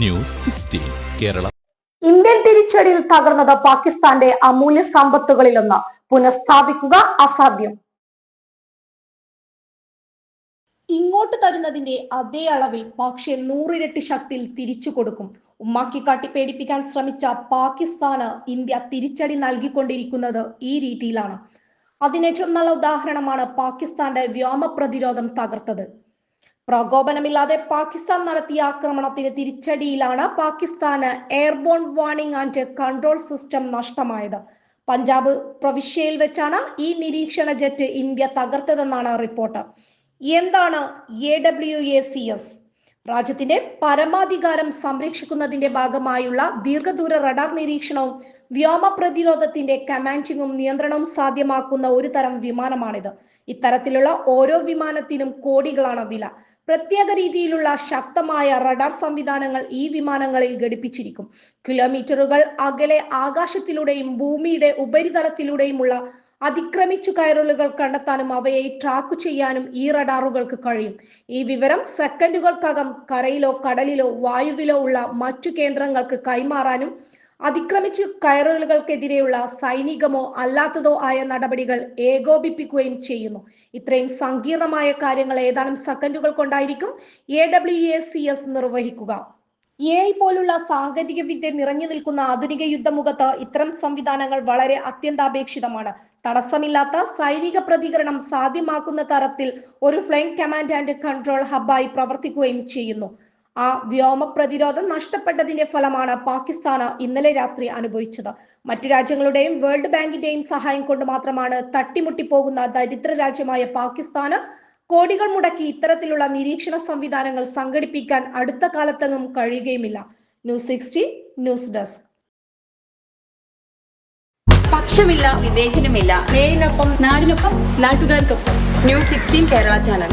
News sixteen Kerala. Indian തിരിച്ചടിയിൽ തകർന്നത് പാകിസ്ഥാന്റെ അമൂല്യ സമ്പത്തുകളിലൊന്ന്. പുനഃസ്ഥാപിക്കുക അസാധ്യം. ഇങ്ങോട്ട് തരുന്നതിന്റെ അതേ അളവിൽ പക്ഷേ നൂറിരട്ടി ശക്തിയിൽ തിരിച്ചു കൊടുക്കും. ഉമ്മാക്കി കാട്ടി പേടിപ്പിക്കാൻ ശ്രമിച്ച പാകിസ്ഥാന് ഇന്ത്യ തിരിച്ചടി നൽകിക്കൊണ്ടിരിക്കുന്നത് ഈ രീതിയിലാണ്. അതിനേറ്റവും നല്ല ഉദാഹരണമാണ് പാകിസ്ഥാന്റെ വ്യോമ പ്രതിരോധം തകർത്തത്. പ്രകോപനമില്ലാതെ പാകിസ്ഥാൻ നടത്തിയ ആക്രമണത്തിന് തിരിച്ചടിയിലാണ് പാകിസ്ഥാന് airborne warning and control system നഷ്ടമായത്. പഞ്ചാബ് പ്രവിശ്യയിൽ വെച്ചാണ് ഈ നിരീക്ഷണ ജെറ്റ് ഇന്ത്യ തകർത്തതെന്നാണ് റിപ്പോർട്ട്. എന്താണ് A W A C S രാജ്യത്തിന്റെ പരമാധികാരം സംരക്ഷിക്കുന്നതിന്റെ ഭാഗമായുള്ള ദീർഘദൂര റഡാർ നിരീക്ഷണവും വ്യോമ പ്രതിരോധത്തിന്റെ കമാൻഡിങ്ങും നിയന്ത്രണവും സാധ്യമാക്കുന്ന ഒരു തരം വിമാനമാണിത്. ഇത്തരത്തിലുള്ള ഓരോ വിമാനത്തിനും കോടികളാണ് വില. പ്രത്യേക രീതിയിലുള്ള ശക്തമായ റഡാർ സംവിധാനങ്ങൾ ഈ വിമാനങ്ങളിൽ ഘടിപ്പിച്ചിരിക്കും. കിലോമീറ്ററുകൾ അകലെ ആകാശത്തിലൂടെയും ഭൂമിയുടെ ഉപരിതലത്തിലൂടെയുമുള്ള അതിക്രമിച്ചു കയറലുകൾ കണ്ടെത്താനും അവയെ ട്രാക്ക് ചെയ്യാനും ഈ റഡാറുകൾക്ക് കഴിയും. ഈ വിവരം സെക്കൻഡുകൾക്കകം കരയിലോ കടലിലോ വായുവിലോ ഉള്ള മറ്റു കേന്ദ്രങ്ങൾക്ക് കൈമാറാനും അതിക്രമിച്ചു കയറലുകൾക്കെതിരെയുള്ള സൈനികമോ അല്ലാത്തതോ ആയ നടപടികൾ ഏകോപിപ്പിക്കുകയും ചെയ്യുന്നു. ഇത്രയും സങ്കീർണമായ കാര്യങ്ങൾ ഏതാനും സെക്കൻഡുകൾ കൊണ്ടായിരിക്കും A W A C S നിർവഹിക്കുക. എ ഐ പോലുള്ള സാങ്കേതിക വിദ്യ നിറഞ്ഞു നിൽക്കുന്ന ആധുനിക യുദ്ധമുഖത്ത് ഇത്തരം സംവിധാനങ്ങൾ വളരെ അത്യന്താപേക്ഷിതമാണ്. തടസ്സമില്ലാത്ത സൈനിക പ്രതികരണം സാധ്യമാക്കുന്ന തരത്തിൽ ഒരു ഫ്ലൈങ് കമാൻഡ് ആൻഡ് കൺട്രോൾ ഹബ്ബായി പ്രവർത്തിക്കുകയും ചെയ്യുന്നു. ആ വ്യോമ പ്രതിരോധം നഷ്ടപ്പെട്ടതിന്റെ ഫലമാണ് പാകിസ്ഥാന് ഇന്നലെ രാത്രി അനുഭവിച്ചത്. മറ്റു രാജ്യങ്ങളുടെയും വേൾഡ് ബാങ്കിന്റെയും സഹായം കൊണ്ട് മാത്രമാണ് തട്ടിമുട്ടി പോകുന്ന ദരിദ്ര രാജ്യമായ പാകിസ്ഥാന് കോടികൾ മുടക്കി ഇത്തരത്തിലുള്ള നിരീക്ഷണ സംവിധാനങ്ങൾ സംഘടിപ്പിക്കാൻ അടുത്ത കാലത്തെങ്ങും കഴിയുകയുമില്ല. News sixty news desk. പക്ഷമില്ല വിവേചനമില്ല. നേരിനൊപ്പം നാടിനൊപ്പം നാട്ടുകാർക്കൊപ്പം. News sixteen Kerala channel.